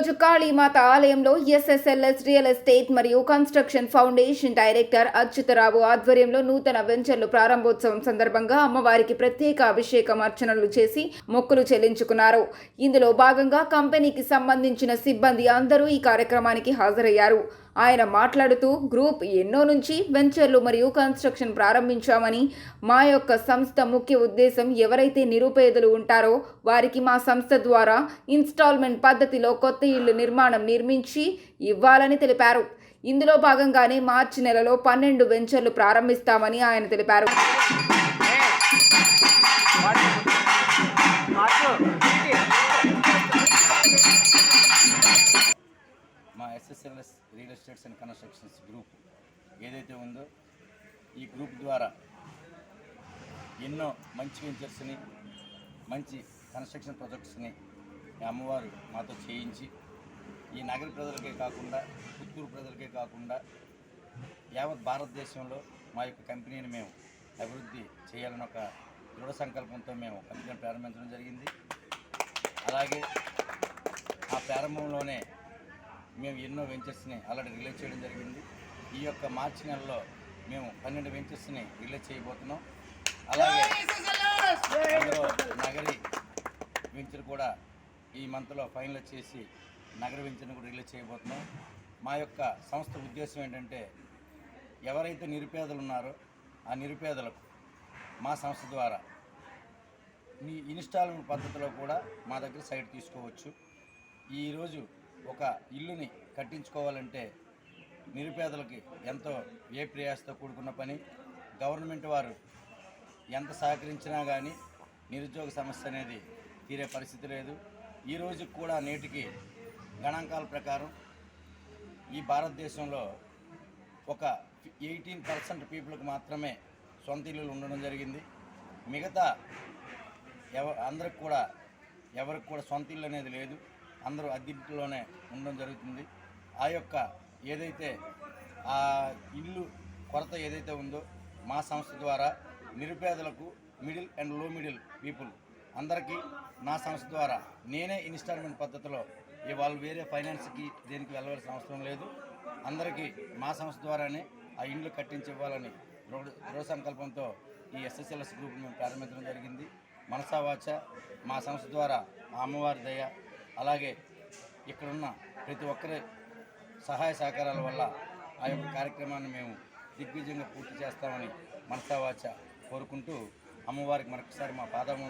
ఈరోజు కాళీమాత ఆలయంలో SSLS real estate మరియు కన్స్ట్రక్షన్ ఫౌండేషన్ డైరెక్టర్ అచ్యుతరావు ఆధ్వర్యంలో నూతన వెంచర్లు ప్రారంభోత్సవం సందర్భంగా అమ్మవారికి ప్రత్యేక అభిషేకం అర్చనలు చేసి మొక్కులు చెల్లించుకున్నారు. ఇందులో భాగంగా కంపెనీకి సంబంధించిన సిబ్బంది అందరూ ఈ కార్యక్రమానికి హాజరయ్యారు. ఆయన మాట్లాడుతూ గ్రూప్ ఎన్నో నుంచి వెంచర్లు మరియు కన్స్ట్రక్షన్ ప్రారంభించామని మా యొక్క సంస్థ ముఖ్య ఉద్దేశం ఎవరైతే నిరుపేదలు ఉంటారో వారికి మా సంస్థ ద్వారా ఇన్స్టాల్మెంట్ పద్ధతిలో కొత్త ఇళ్ళు నిర్మాణం నిర్మించి ఇవ్వాలని తెలిపారు. ఇందులో భాగంగానే మార్చి నెలలో పన్నెండు వెంచర్లు ప్రారంభిస్తామని ఆయన తెలిపారు. SSLS real estates and constructions group ఏదైతే ఉందో ఈ గ్రూప్ ద్వారా ఎన్నో మంచి వెంచర్స్ని మంచి కన్స్ట్రక్షన్ ప్రాజెక్ట్స్ని ఈ అమ్మవారు మాతో చేయించి ఈ నగర ప్రజలకే కాకుండా పుత్తూరు ప్రజలకే కాకుండా యావత్ భారతదేశంలో మా యొక్క కంపెనీని మేము అభివృద్ధి చేయాలని ఒక దృఢ సంకల్పంతో మేము కంపెనీని ప్రారంభించడం జరిగింది. అలాగే ఆ ప్రారంభంలోనే మేము ఎన్నో వెంచర్స్ని ఆల్రెడీ రిలీజ్ చేయడం జరిగింది. ఈ యొక్క మార్చి నెలలో మేము పన్నెండు వెంచర్స్ని రిలీజ్ చేయబోతున్నాం. అలాగే అందులో నగరి వెంచర్ కూడా ఈ మంత్లో ఫైనల్ చేసి నగర వెంచర్ని కూడా రిలీజ్ చేయబోతున్నాం. మా యొక్క సంస్థ ఉద్దేశం ఏంటంటే ఎవరైతే నిరుపేదలు ఉన్నారో ఆ నిరుపేదలకు మా సంస్థ ద్వారా మీ ఇన్స్టాల్మెంట్ పద్ధతిలో కూడా మా దగ్గర సైట్ తీసుకోవచ్చు. ఈరోజు ఒక ఇల్లుని కట్టించుకోవాలంటే నిరుపేదలకి ఎంతో ఏ ప్రయాసతో కూడుకున్న పని? గవర్నమెంట్ వారు ఎంత సహకరించినా కానీ నిరుద్యోగ సమస్య అనేది తీరే పరిస్థితి లేదు. ఈ కూడా నేటికి గణాంకాల ప్రకారం ఈ భారతదేశంలో ఒక ఎయిటీన్ పర్సెంట్ పీపుల్కి మాత్రమే సొంత ఇల్లులు ఉండడం జరిగింది. మిగతా ఎవ అందరికి కూడా ఎవరికి కూడా సొంత ఇల్లు అనేది లేదు. అందరూ అద్దెలోనే ఉండడం జరుగుతుంది. ఆ యొక్క ఏదైతే ఆ ఇల్లు కొరత ఏదైతే ఉందో మా సంస్థ ద్వారా నిరుపేదలకు మిడిల్ అండ్లో మిడిల్ పీపుల్ అందరికీ నా సంస్థ ద్వారా నేనే ఇన్స్టాల్మెంట్ పద్ధతిలో ఇవాళ వాళ్ళు వేరే ఫైనాన్స్కి దేనికి వెళ్ళవలసిన అవసరం లేదు. అందరికీ మా సంస్థ ద్వారానే ఆ ఇండ్లు కట్టించి ఇవ్వాలని దృఢ సంకల్పంతో ఈ ఎస్ఎస్ఎల్ఎస్ గ్రూప్ మేము ప్రారంభించడం జరిగింది. మనసావాచ మా సంస్థ ద్వారా ఆ అమ్మవారి దయ అలాగే ఇక్కడున్న ప్రతి ఒక్కరి సహాయ సహకారాల వల్ల ఆ యొక్క కార్యక్రమాన్ని మేము దిగ్విజయంగా పూర్తి చేస్తామని మనసావాచ కోరుకుంటూ అమ్మవారికి మరొకసారి మా పాదము